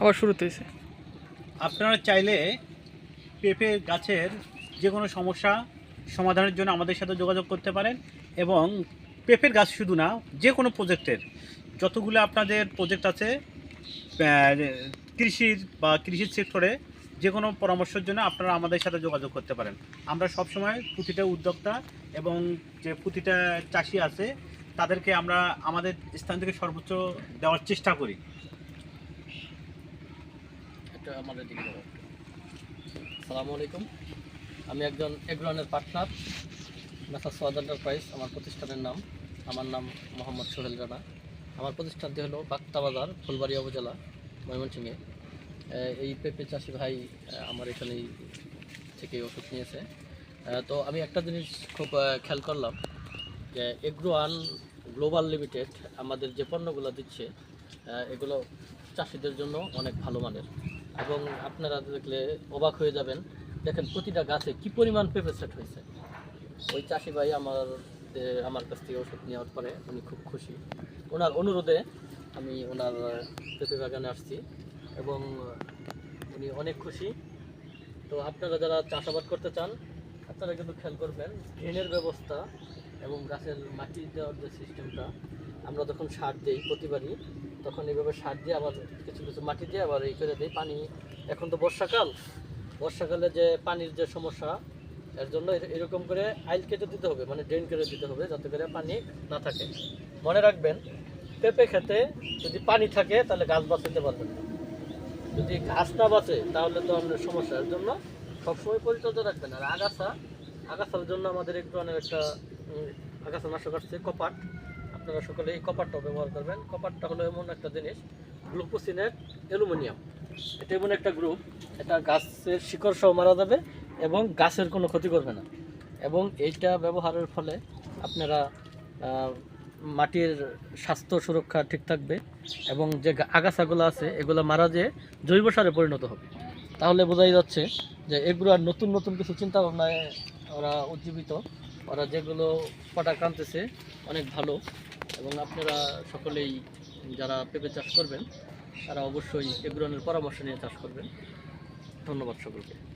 আবার শুরুতে হয়েছে। আপনারা চাইলে পেঁপে গাছের যে কোনো সমস্যা সমাধানের জন্য আমাদের সাথে যোগাযোগ করতে পারেন এবং পেঁপের গাছ শুধু না, যে কোনো প্রজেক্টের, যতগুলো আপনাদের প্রজেক্ট আছে কৃষির বা কৃষির সেক্টরে যে কোনো পরামর্শের জন্য আপনারা আমাদের সাথে যোগাযোগ করতে পারেন। আমরা সবসময় প্রতিটা উদ্যোক্তা এবং যে প্রতিটা চাষি আছে, তাদেরকে আমরা আমাদের স্থান থেকে সর্বোচ্চ দেওয়ার চেষ্টা করি। এটা আমাদের দিকে সালামু আলাইকুম। আমি একজন এগ্রনের পার্টনার, মেসার সোয়াদ এন্টারপ্রাইজ, আমার প্রতিষ্ঠানের নাম। আমার নাম মোহাম্মদ সোহেল রানা। আমার প্রতিষ্ঠানটি হলো বাক্তাবাজার ফুলবাড়িয়া উপজেলা, ময়মনসিংহে। এই পেঁপে চাষি ভাই আমার এখানেই থেকে ওষুধ নিয়েছে। তো আমি একটা জিনিস খুব খেয়াল করলাম যে এগ্রোয়ান গ্লোবাল লিমিটেড আমাদের যে পণ্যগুলো দিচ্ছে এগুলো চাষিদের জন্য অনেক ভালো মানের। এবং আপনারা দেখলে অবাক হয়ে যাবেন, দেখেন প্রতিটা গাছে কি পরিমাণ পেঁপে সেট হয়েছে। ওই চাষি ভাই আমার আমার কাছ থেকে ওষুধ নেওয়ার পরে উনি খুব খুশি। ওনার অনুরোধে আমি ওনার পেঁপে বাগানে আসছি এবং উনি অনেক খুশি। তো আপনারা যারা চাষাবাদ করতে চান, আপনারা কিন্তু খেয়াল করবেন, ড্রেনের ব্যবস্থা এবং গাছের মাটি দেওয়ার যে সিস্টেমটা আমরা যখন সার দিই প্রতিবারই, তখন এইভাবে সার দিয়ে আবার কিছু কিছু মাটি দিয়ে আবার এই করে দিই পানি। এখন তো বর্ষাকাল। বর্ষাকালে যে পানির যে সমস্যা, এর জন্য এর- এরকম করে আইল কেটে দিতে হবে মানে ড্রেন করে দিতে হবে যাতে করে পানি না থাকে। মনে রাখবেন, পেঁপে খেতে যদি পানি থাকে, তাহলে গাছ বাঁচাতে পারবেন যদি গাছ না বাঁচে, তাহলে তো আমাদের সমস্যা। এর জন্য সবসময় পরিচর্যা রাখবেন। আর আগাছা, আগাছার জন্য আমাদের একটু অনেক একটা আগাছা নাশক আসছে, কপাট। আপনারা সকলে এই কপারটাও ব্যবহার করবেন। কপারটা হলো এমন একটা জিনিস গ্লুকোসিনেট অ্যালুমিনিয়াম এটা এমন একটা গ্রুপ এটা গাছের শিকড় সহ মারা যাবে এবং গাছের কোনো ক্ষতি করবে না। এবং এইটা ব্যবহারের ফলে আপনারা মাটির স্বাস্থ্য সুরক্ষা ঠিক থাকবে এবং যে আগাছাগুলো আছে, এগুলো মারা যেয়ে জৈব সারে পরিণত হবে। তাহলে বোঝাই যাচ্ছে যে এগুলো আর নতুন নতুন কিছু চিন্তা ভাবনায় ওরা উজ্জীবিত। ওরা যেগুলো প্রোডাক্ট আনতেছে অনেক ভালো। এবং আপনারা সকলেই যারা পেঁপে চাষ করবেন, তারা অবশ্যই এগুলোর পরামর্শ নিয়ে চাষ করবেন। ধন্যবাদ সকলকে।